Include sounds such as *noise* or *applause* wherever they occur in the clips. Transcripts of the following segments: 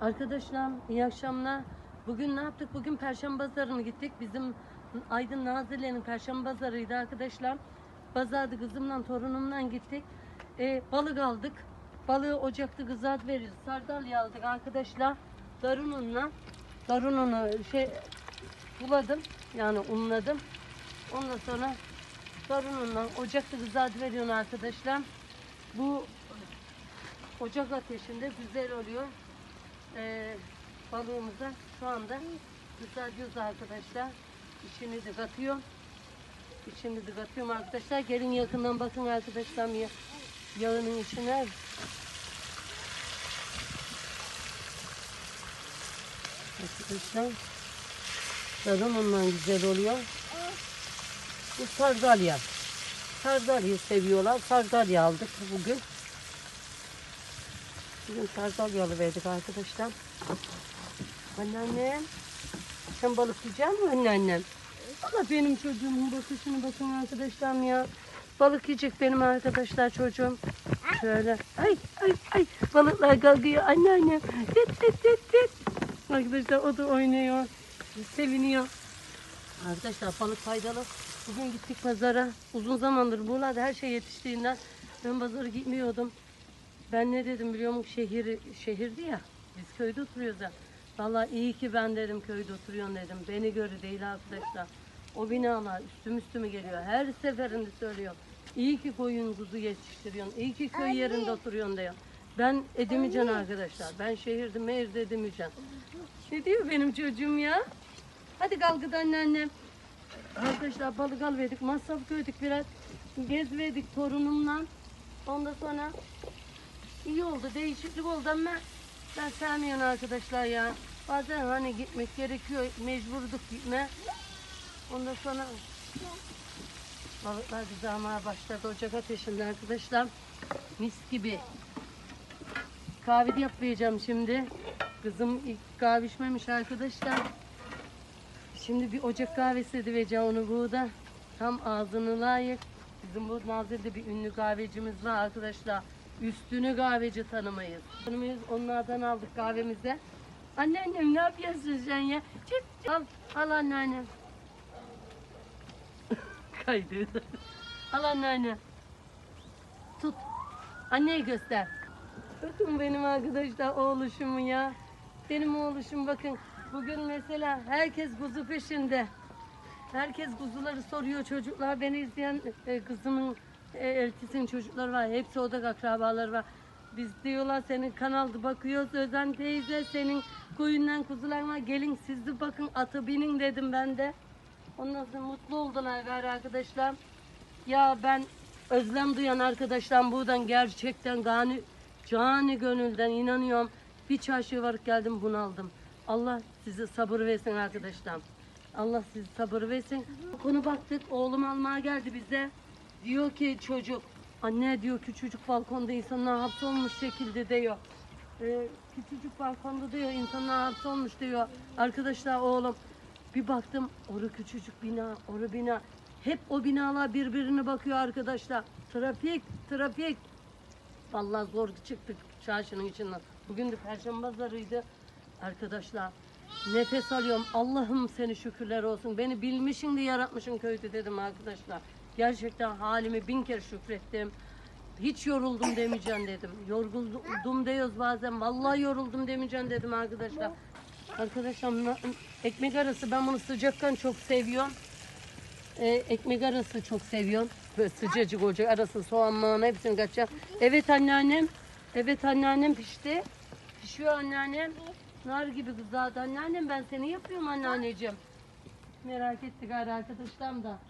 Arkadaşlar iyi akşamlar. Bugün ne yaptık? Bugün Perşembe Pazarı'na gittik. Bizim Aydın Nazilli'nin Perşembe Pazarı'ydı arkadaşlar. Pazarda kızımla torunumla gittik. Ee, balık aldık. Balığı ocakta kızart veririz. Sardalya aldık arkadaşlar. Darun unla. Darun unu şey buladım. Yani unladım. Ondan sonra darun unla ocakta kızart veriyorum arkadaşlar. Bu ocak ateşinde güzel oluyor. Ee, balığımıza şu anda kızartıyoruz arkadaşlar. İçini de katıyorum. İçini de arkadaşlar. Gelin yakından bakın arkadaşlar ya, yağının içine. Arkadaşlar. Sarın ondan güzel oluyor. Bu sardalya. Sardalya seviyorlar. Sardalya aldık bugün. Bugün sardalyalı verdik arkadaşlar. Anneannem. Sen balık yiyecek misin anneannem? Allah benim çocuğumun bakışını bakın arkadaşlar ya. Balık yiyecek benim arkadaşlar çocuğum. Şöyle. Ay ay ay. Balıklar kalkıyor anneannem. Tit tit tit tit. Arkadaşlar o da oynuyor. Seviniyor. Arkadaşlar balık faydalı. Bugün gittik pazara. Uzun zamandır buralarda her şey yetiştiğinden ben pazara gitmiyordum. Ben ne dedim biliyor musun? Şehir, şehirdi ya. Biz köyde oturuyoruz ya. Vallahi iyi ki ben dedim köyde oturuyorsun dedim. Beni göre değil arkadaşlar. O binalar üstüm üstüme geliyor. Her seferinde söylüyor. İyi ki koyun kuzu yetiştiriyorsun. İyi ki köy yerinde oturuyorsun diyor. Ben edemeyeceğim arkadaşlar. Ben şehirde mehirde edemeyeceğim. Ne diyor benim çocuğum ya? Hadi kalkın anneannem. Arkadaşlar balık alverdik, masraf koyduk biraz. Gezverdik torunumla. Ondan sonra iyi oldu, değişiklik oldu ama ben sevmiyorum arkadaşlar ya. Bazen hani gitmek gerekiyor, mecburduk gitme. Ondan sonra balıklar kızarmaya başladı ocak ateşinde arkadaşlar. Mis gibi. Kahve de yapmayacağım şimdi. Kızım ilk kahve içmemiş arkadaşlar. Şimdi bir ocak kahvesi edeceğim onu burada. Tam ağzını layık. Bizim bu Nazilli'de bir ünlü kahvecimiz var arkadaşlar. Üstünü kahveci tanımayız. Tanımayız. Onlardan aldık kahvemize. Anneannem ne yapıyorsun sen ya? Çık, çık. Al, al anneannem. *laughs* Kaydı. al anneanne. Tut. Anneye göster. Bakın benim arkadaşlar oğluşumu ya. Benim oğluşum bakın. Bugün mesela herkes kuzu peşinde. Herkes kuzuları soruyor. Çocuklar beni izleyen e, kızımın e, eltisinin çocukları var. Hepsi odak akrabaları var. Biz diyorlar senin kanalda bakıyoruz. Özen teyze senin koyundan kuzular var. Gelin siz de bakın atı binin dedim ben de. Ondan sonra mutlu oldular gari arkadaşlar. Ya ben özlem duyan arkadaşlar buradan gerçekten gani, cani gönülden inanıyorum. Bir çarşıya varıp geldim bunaldım. Allah size sabır versin arkadaşlar. Allah size sabır versin. Konu baktık oğlum almaya geldi bize. Diyor ki çocuk anne diyor küçücük balkonda insanlar hapsolmuş şekilde diyor. Ee, küçücük balkonda diyor insanlar hapsolmuş diyor. Arkadaşlar oğlum bir baktım orada küçücük bina, orada bina. Hep o binalar birbirine bakıyor arkadaşlar. Trafik, trafik. Vallahi zor çıktık çarşının içinden. Bugün de Perşembe pazarıydı. Arkadaşlar nefes alıyorum. Allah'ım seni şükürler olsun. Beni bilmişsin de yaratmışsın köyde dedim arkadaşlar. Gerçekten halimi bin kere şükrettim. Hiç yoruldum demeyeceğim dedim. Yoruldum diyoruz bazen. Vallahi yoruldum demeyeceğim dedim arkadaşlar. Arkadaşlar ekmek arası ben bunu sıcakken çok seviyorum. Ee, ekmek arası çok seviyorum. Böyle sıcacık olacak arası soğan mağan hepsini kaçacak. Evet anneannem. Evet anneannem pişti. Pişiyor anneannem. Nar gibi kızardı anneannem ben seni yapıyorum anneanneciğim. Merak ettik arkadaşlarım da.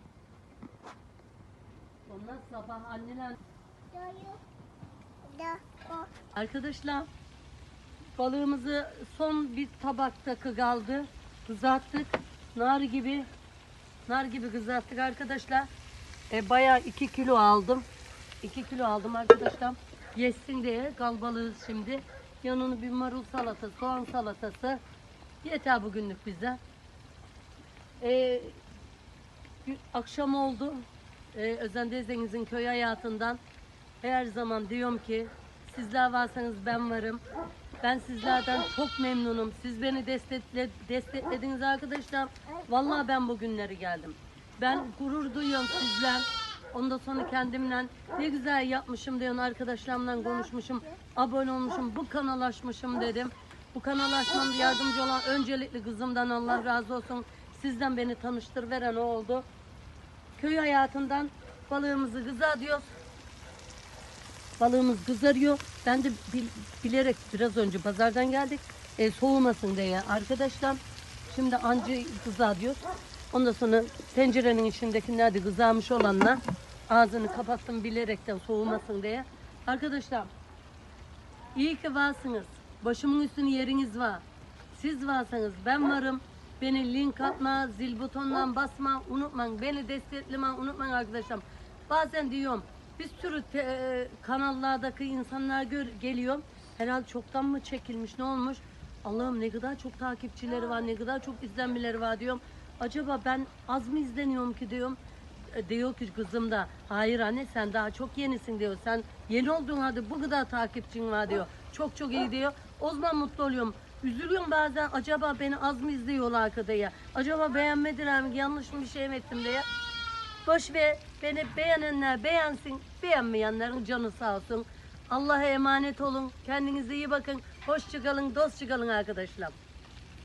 Ondan sabah anneler Arkadaşlar balığımızı son bir tabakta kaldı. Kızarttık. Nar gibi nar gibi kızarttık arkadaşlar. E, bayağı 2 kilo aldım. 2 kilo aldım arkadaşlar. Yesin diye kal balığız şimdi. Yanını bir marul salatası, soğan salatası. Yeter bugünlük bize. E, bir akşam oldu. E, Özen teyzenizin köy hayatından her zaman diyorum ki sizler varsanız ben varım. Ben sizlerden çok memnunum. Siz beni destekle, desteklediniz arkadaşlar. Vallahi ben bugünleri geldim. Ben gurur duyuyorum sizler. Ondan sonra kendimle ne güzel yapmışım diyorum arkadaşlarımla konuşmuşum. Abone olmuşum. Bu kanal açmışım dedim. Bu kanal açmamda yardımcı olan öncelikli kızımdan Allah razı olsun. Sizden beni tanıştır veren o oldu. Köy hayatından balığımızı kıza diyoruz. Balığımız kızarıyor. Ben de bil- bilerek biraz önce pazardan geldik. E, soğumasın diye arkadaşlar. Şimdi ancı kıza diyor. Ondan sonra tencerenin içindekiler de kızarmış olanla ağzını kapattım bilerekten soğumasın diye. Arkadaşlar iyi ki varsınız. Başımın üstünde yeriniz var. Siz varsanız ben varım. Beni link atma, zil butonundan basma, unutmayın. Beni desteklemeyi unutmayın arkadaşlar. Bazen diyorum bir sürü te- e, kanallardaki insanlar gör, geliyor. Herhalde çoktan mı çekilmiş ne olmuş? Allah'ım ne kadar çok takipçileri var, ne kadar çok izlenmeleri var diyorum. Acaba ben az mı izleniyorum ki diyorum. E, Diyor ki kızım da hayır anne sen daha çok yenisin diyor. Sen yeni olduğun halde bu kadar takipçin var diyor. Çok çok iyi diyor. O zaman mutlu oluyorum. Üzülüyorum bazen acaba beni az mı izliyorlar arkada ya. Acaba beğenmediler mi yanlış mı bir şey mi ettim diye. Boş ver beni beğenenler beğensin. Beğenmeyenlerin canı sağ olsun. Allah'a emanet olun. Kendinize iyi bakın. Hoşçakalın, dostçakalın arkadaşlar.